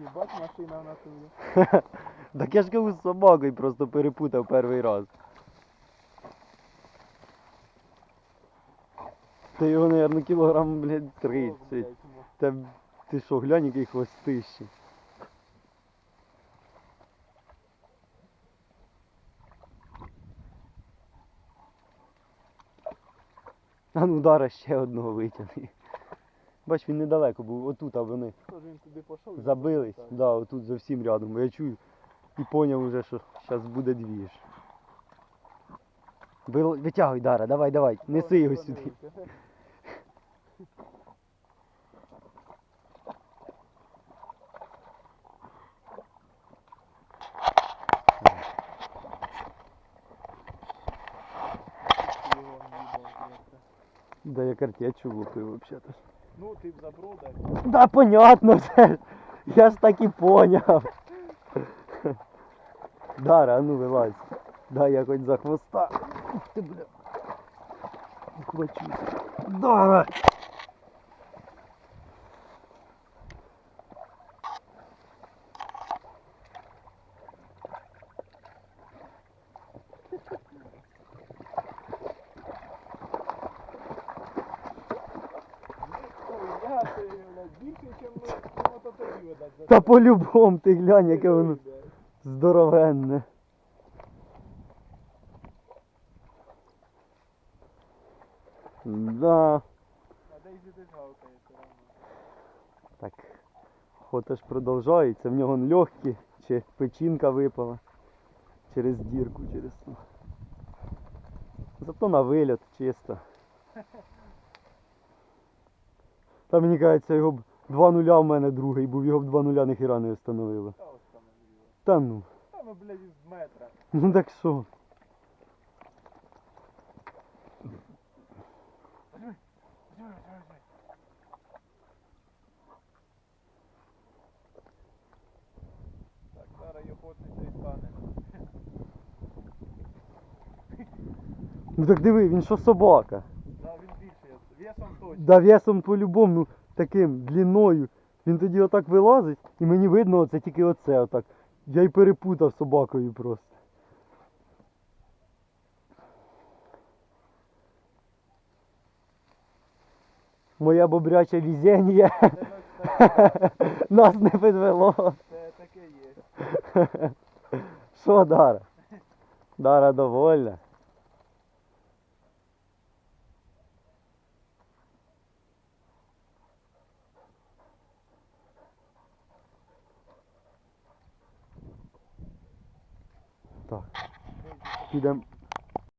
Єбать машина в натурі. Так я ж кажу з собакою просто перепутав перший раз. Та його, мабуть, кілограм, блядь, Ох, 30. ну. Та ти що, глянь, який хвостище. А ну дара ще одного витягни. Бач, він недалеко був, отут, а вони він туди пішов. забились. так. Да, отут зовсім рядом. Я чую і поняв уже, що зараз буде двіж. Витягуй, Дара, давай, давай, неси його сюди. Да я картечу лупив взагалі. Ну, ти б заброда. Да понятно. Я ж так і поняв. Дара, а ну вилазь. Дай я хоч за хвоста. Ух ти, бля. Ухвачусь. Дара! Ой, блядь, більше, ніж то тобі видать. Та по-любому ти глянь, яке воно здоровенне. Да. А де йди ти гавкає все. Так, охота ж продовжується, в нього легкі, чи печінка випала через дірку, через. Зато на вильот чисто. Та мені кажеться, його б два нуля в мене другий був, його б два нуля ніхіра не встановило. Та ось там Андрій. Та ну, Та ну, блядь, із метра. ну так що? Так, зараз його і стане. Ну так диви, він що собака. Да, він більше, весом точно. Да весом по-любому, ну таким длиною. Він тоді отак вилазить, і мені видно оце тільки оце отак. Я й перепутав собакою просто. Моя Це, це, нас не підвело. це таке є. Що, Дара? Дара довольна. Так. Підемо